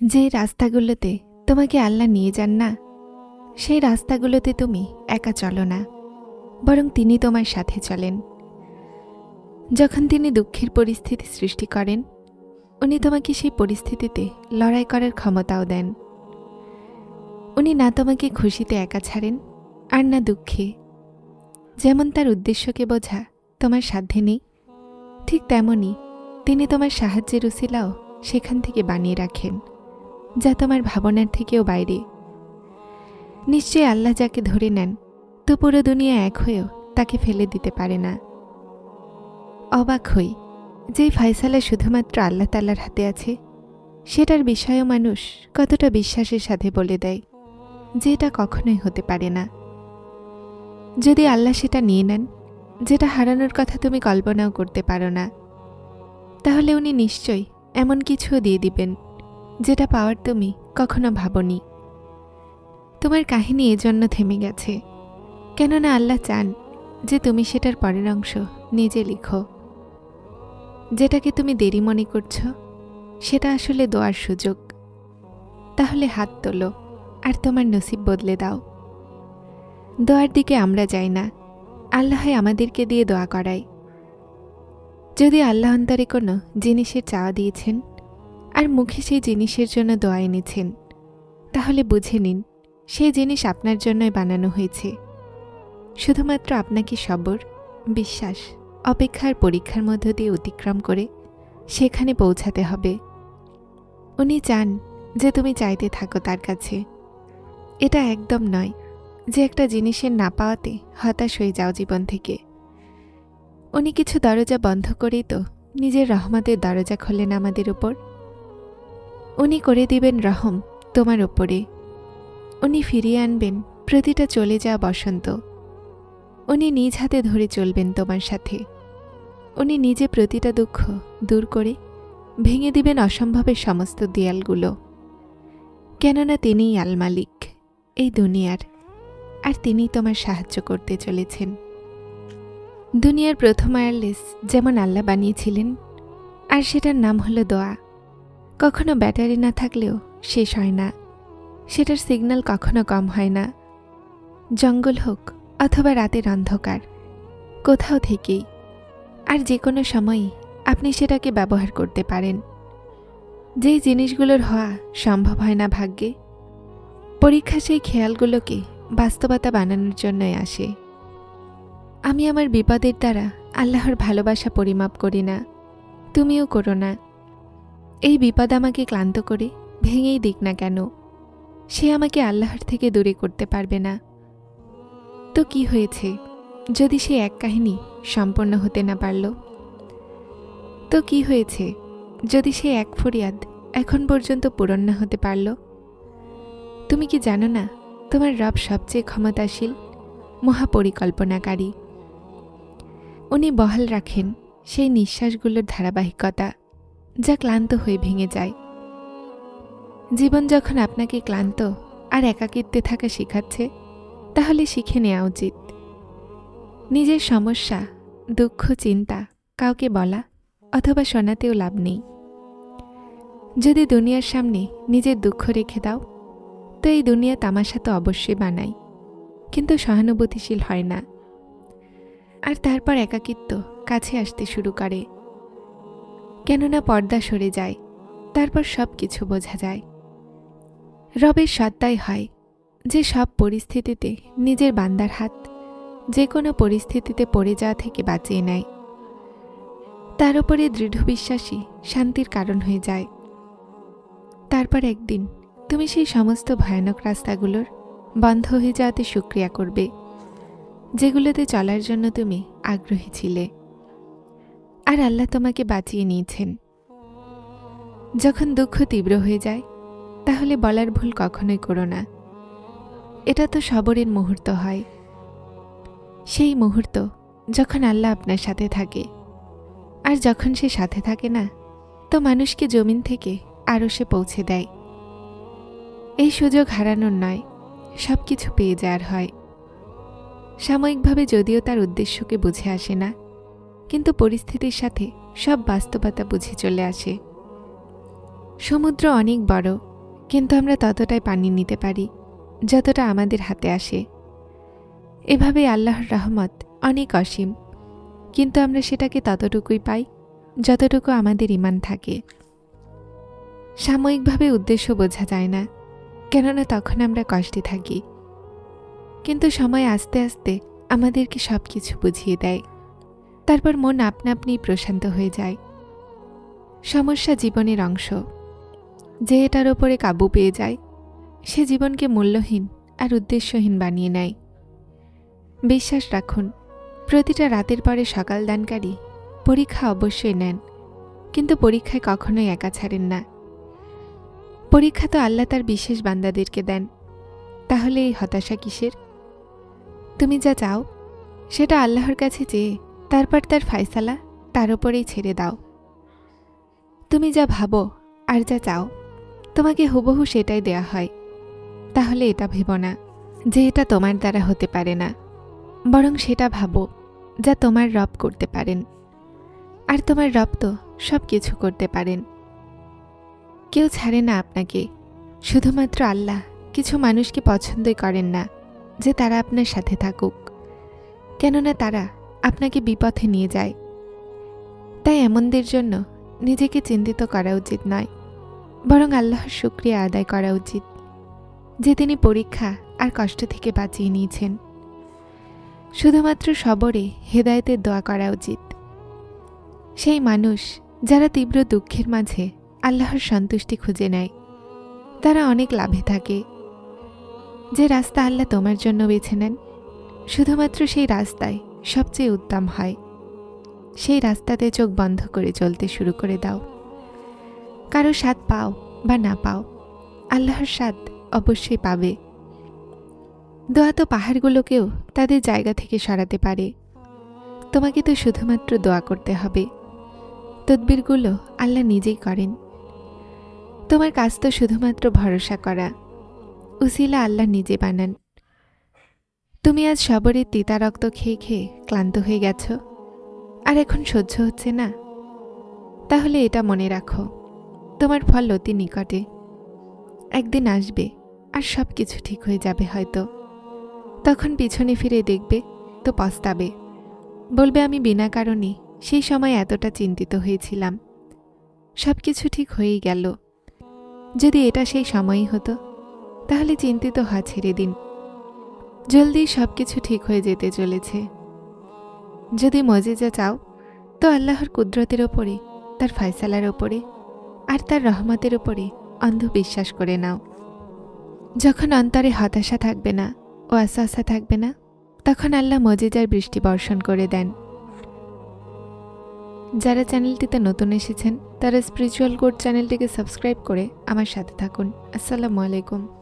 যে রাস্তাগুলোতে তোমাকে আল্লাহ নিয়ে যান না, সেই রাস্তাগুলোতে তুমি একা চলো না, বরং তিনি তোমার সাথে চলেন। যখন তিনি দুঃখের পরিস্থিতি সৃষ্টি করেন, উনি তোমাকে সেই পরিস্থিতিতে লড়াই করার ক্ষমতাও দেন। উনি না তোমাকে খুশিতে একা ছাড়েন, আর না দুঃখে। যেমন তার উদ্দেশ্যকে বোঝা তোমার সাধ্যে নেই, ঠিক তেমনই তিনি তোমার সাহায্যের উসিলাও সেখান থেকে বানিয়ে রাখেন। যা তোমার ভাবনার থেকেও বাইরে। নিশ্চয়ই আল্লাহ যাকে ধরে নেন, তো পুরো দুনিয়া এক হয়েও তাকে ফেলে দিতে পারে না। অবাক হই যেই ফয়সালা শুধুমাত্র আল্লাহ তাল্লার হাতে আছে, সেটার বিষয়েও মানুষ কতটা বিশ্বাসের সাথে বলে দেয় যে এটা কখনোই হতে পারে না। যদি আল্লাহ সেটা নিয়ে নেন, যেটা হারানোর কথা তুমি কল্পনাও করতে পারো না, তাহলে উনি নিশ্চয়ই এমন কিছুও দিয়ে দিবেন। যেটা পাওয়ার তুমি কখনো ভাবনি। তোমার কাহিনী এজন্য থেমে গেছে। কেননা আল্লাহ চান যে তুমি সেটার পরের অংশ নিজে লিখো। যেটাকে তুমি দেরি মনে করছ, সেটা আসলে দোয়ার সুযোগ। তাহলে হাত তোলো আর তোমার নসিব বদলে দাও। দোয়ার দিকে আমরা যাই না আল্লাহ আমাদেরকে দিয়ে দোয়া করায়। যদি আল্লাহ অন্তরে কোনো জিনিসের চাওয়া দিয়েছেন আর মুখে সেই জিনিসের জন্য দোয়া এনেছেন। তাহলে বুঝে নিন, সেই জিনিস আপনার জন্যই বানানো হয়েছে। শুধুমাত্র আপনাকে সবর, বিশ্বাস, অপেক্ষার পরীক্ষার মধ্য দিয়ে অতিক্রম করে সেখানে পৌঁছাতে হবে। উনি চান যে তুমি চাইতে থাকো তার কাছে। এটা একদম নয় যে একটা জিনিসের না পাওয়াতে হতাশ হয়ে যাও জীবন থেকে। উনি কিছু দরজা বন্ধ করেই তো নিজের রহমতের দরজা খোলেন আমাদের উপর। উনি করে দিবেন রহম তোমার ওপরে উনি ফিরিয়ে আনবেন, প্রতিটা চলে যাওয়া বসন্ত। উনি নিজ হাতে ধরে চলবেন তোমার সাথে। উনি নিজে প্রতিটা দুঃখ দূর করে ভেঙে দিবেন অসম্ভবের সমস্ত দেয়ালগুলো। কেননা তিনিই আলমালিক এই দুনিয়ার, আর তিনি তোমার সাহায্য করতে চলেছেন। দুনিয়ার প্রথম ওয়্যারলেস যেমন আল্লাহ বানিয়েছিলেন, আর সেটার নাম হলো দোয়া। কখনো ব্যাটারি না থাকলেও শেষ হয় না। সেটার সিগন্যাল কখনো কম হয় না। জঙ্গল হোক অথবা রাতের অন্ধকার, কোথাও থেকেই। আর যে কোনো সময়ই আপনি সেটাকে ব্যবহার করতে পারেন। যেই জিনিসগুলোর হওয়া সম্ভব হয় না ভাগ্যে। পরীক্ষা সেই খেয়ালগুলোকে বাস্তবতা বানানোর জন্যই আসে। আমি আমার বিপদের দ্বারা আল্লাহর ভালোবাসা পরিমাপ করি না। তুমিও করো না। এই বিপদ আমাকে ক্লান্ত করে, ভেঙেই দিক না কেন। সে আমাকে আল্লাহর থেকে দূরে করতে পারবে না। তো কি হয়েছে? যদি সে এক কাহিনী সম্পন্ন হতে না পারল? তো কি হয়েছে? যদি সে এক ফরিয়াদ এখন পর্যন্ত পূরণ না হতে পারল? তুমি কি জানো না, তোমার রব সবচেয়ে ক্ষমতাশীল মহাপরিকল্পনাকারী। উনি বহাল রাখেন সেই নিঃশ্বাসগুলোর ধারাবাহিকতা। যা ক্লান্ত হয়ে ভেঙে যায়। জীবন যখন আপনাকে ক্লান্ত আর একাকিত্বে থাকা শেখাচ্ছে, তাহলে শিখে নেওয়া উচিত। নিজের সমস্যা, দুঃখ, চিন্তা কাউকে বলা অথবা শোনাতেও লাভ নেই। যদি দুনিয়ার সামনে নিজের দুঃখ রেখে দাও, তো এই দুনিয়া তামাশা তো অবশ্যই বানায়, কিন্তু সহানুভূতিশীল হয় না। আর তারপর একাকিত্ব কাছে আসতে শুরু করে। কেননা পর্দা সরে যায়, তারপর সব কিছু বোঝা যায়। রবের সত্তাই হয় যে সব পরিস্থিতিতে নিজের বান্দার হাত যে কোনো পরিস্থিতিতে পড়ে যাওয়া থেকে বাঁচিয়ে নেয়। তার উপরে দৃঢ় বিশ্বাসী শান্তির কারণ হয়ে যায়। তারপর একদিন তুমি সেই সমস্ত ভয়ানক রাস্তাগুলোর বন্ধ হয়ে যাওয়াতে সুক্রিয়া করবে, যেগুলোতে চলার জন্য তুমি আগ্রহী ছিলে। আর আল্লাহ তোমাকে বাঁচিয়ে নিয়েছেন। যখন দুঃখ তীব্র হয়ে যায়, তাহলে বলার ভুল কখনোই করো না। এটা তো সবরের মুহূর্ত হয়। সেই মুহূর্ত যখন আল্লাহ আপনার সাথে থাকে। আর যখন সে সাথে থাকে না, তো মানুষকে জমিন থেকে আরও সে পৌঁছে দেয়। এই সুযোগ হারানোর নয় সব কিছু পেয়ে যাওয়ার হয়। সাময়িকভাবে যদিও তার উদ্দেশ্যকে বুঝে আসে না কিন্তু পরিস্থিতির সাথে সব বাস্তবতা বুঝে চলে আসে। সমুদ্র অনেক বড়, কিন্তু আমরা ততটাই পানি নিতে পারি, যতটা আমাদের হাতে আসে। এভাবে আল্লাহর রহমত অনেক অসীম, কিন্তু আমরা সেটাকে ততটুকুই পাই, যতটুকু আমাদের ইমান থাকে। সাময়িকভাবে উদ্দেশ্য বোঝা যায় না, কেননা তখন আমরা কষ্টে থাকি। কিন্তু সময় আস্তে আস্তে আমাদেরকে সব কিছু বুঝিয়ে দেয়। তারপর মন আপনা আপনি প্রশান্ত হয়ে যায়। সমস্যা জীবনের অংশ। যে এটার ওপরে কাবু পেয়ে যায়, সে জীবনকে মূল্যহীন আর উদ্দেশ্যহীন বানিয়ে নেয়। বিশ্বাস রাখুন, প্রতিটা রাতের পরে সকাল দানকারী পরীক্ষা অবশ্যই নেন, কিন্তু পরীক্ষায় কখনোই একা ছাড়েন না। পরীক্ষা তো আল্লাহ তার বিশেষ বান্দাদেরকে দেন। তাহলে এই হতাশা কিসের? তুমি যা চাও, সেটা আল্লাহর কাছে চেয়ে তারপর তার ফায়সালা তার ওপরেই ছেড়ে দাও। তুমি যা ভাবো আর যা চাও, তোমাকে হুবহু সেটাই দেয়া হয়। তাহলে এটা ভেব না যে এটা তোমার দ্বারা হতে পারে না। বরং সেটা ভাবো যা তোমার রব করতে পারেন। আর তোমার রব তো সব কিছু করতে পারেন। কেউ ছাড়ে না আপনাকে, শুধুমাত্র আল্লাহ কিছু মানুষকে পছন্দই করেন না যে তারা আপনার সাথে থাকুক। কেননা তারা আপনাকে বিপথে নিয়ে যায়। তাই এমনদের জন্য নিজেকে চিন্তিত করা উচিত নয়, বরং আল্লাহর শুক্রিয়া আদায় করা উচিত, যে তিনি পরীক্ষা আর কষ্ট থেকে বাঁচিয়ে নিয়েছেন। শুধুমাত্র সবরে হেদায়েতের দোয়া করা উচিত। সেই মানুষ যারা তীব্র দুঃখের মাঝে আল্লাহর সন্তুষ্টি খুঁজে নেয়, তারা অনেক লাভে থাকে। যে রাস্তা আল্লাহ তোমার জন্য বেছে নেন, শুধুমাত্র সেই রাস্তায় সবচেয়ে উত্তম হয়। সেই রাস্তাতে চোখ বন্ধ করে চলতে শুরু করে দাও। কারও স্বাদ পাও বা না পাও, আল্লাহর স্বাদ অবশ্যই পাবে। দোয়া তো পাহাড়গুলোকেও তাদের জায়গা থেকে সরাতে পারে। তোমাকে তো শুধুমাত্র দোয়া করতে হবে। তদবিরগুলো আল্লাহ নিজেই করেন। তোমার কাজ তো শুধুমাত্র ভরসা করা। উসিলা আল্লাহ নিজে বানান। তুমি আজ সবরের তিতা রক্ত খেয়ে খেয়ে ক্লান্ত হয়ে গেছ। আর এখন সহ্য হচ্ছে না। তাহলে এটা মনে রাখো, তোমার ফল অতি নিকটে। একদিন আসবে, আর সব কিছু ঠিক হয়ে যাবে হয়তো। তখন পিছনে ফিরে দেখবে, তো পস্তাবে। বলবে, আমি বিনা কারণে সেই সময় এতটা চিন্তিত হয়েছিলাম। সব কিছু ঠিক হয়েই গেল। যদি এটা সেই সময়ই হতো, তাহলে চিন্তিত হওয়া ছেড়ে দিন। জলদি সব কিছু ঠিক হয়ে যেতে চলেছে। যদি মজিজা চাও, তো আল্লাহর কুদরতের ওপরে, তার ফয়সালার ওপরে, আর তার রহমতের ওপরে অন্ধ বিশ্বাস করে নাও। যখন অন্তরে হতাশা থাকবে না ও আশা থাকবে না, তখন আল্লাহ মজিজার বৃষ্টি বর্ষণ করে দেন। যারা চ্যানেলটিতে নতুন এসেছেন, তারা স্পিরিচুয়াল কোড চ্যানেলটিকে সাবস্ক্রাইব করে আমার সাথে থাকুন। আসসালামু আলাইকুম।